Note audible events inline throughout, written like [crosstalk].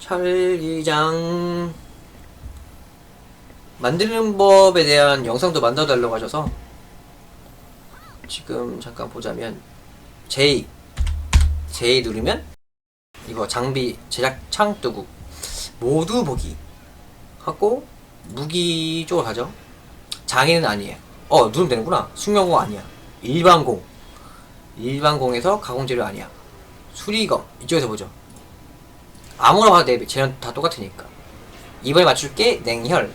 찰리장. 만드는 법에 대한 영상도 만들어 달라고 하셔서 지금 잠깐 보자면 J J 누르면 이거 장비 제작 창 뜨고 모두 보기 하고 무기 쪽으로 가죠. 장애는 아니에요. 어 누르면 되는구나. 숙련공 아니야. 일반공. 일반공에서 가공재료 아니야. 수리검. 이쪽에서 보죠 아무나 봐도 돼 쟤는 다 똑같으니까. 이번에 맞출게 냉혈.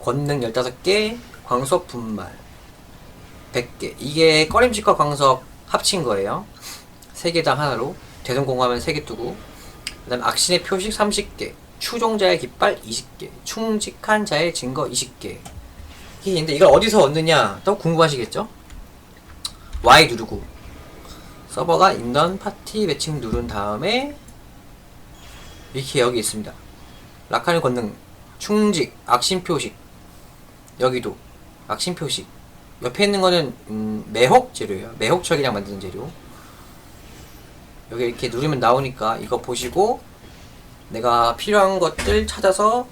권능 15개 광석 분말 100개. 이게 꺼림칙과 광석 합친 거예요. 3개당 하나로. 대성공하면 3개 두고. 그 다음 악신의 표식 30개. 추종자의 깃발 20개. 충직한 자의 증거 20개. 이게 있는데 이걸 어디서 얻느냐? 또 궁금하시겠죠? Y 누르고. 서버가 인던 파티 매칭 누른 다음에 이렇게 여기 있습니다. 라카는 권능 충직 악신 표식. 여기도 악신 표식. 옆에 있는 거는 음, 매혹 재료예요. 매혹 철이랑 만드는 재료. 여기 이렇게 누르면 나오니까 이거 보시고 내가 필요한 것들 찾아서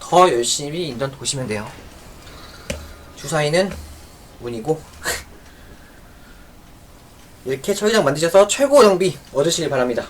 더 열심히 인턴 보시면 돼요. 주사위는 운이고 [laughs] 이렇게 철장 만드셔서 최고 정비 얻으시길 바랍니다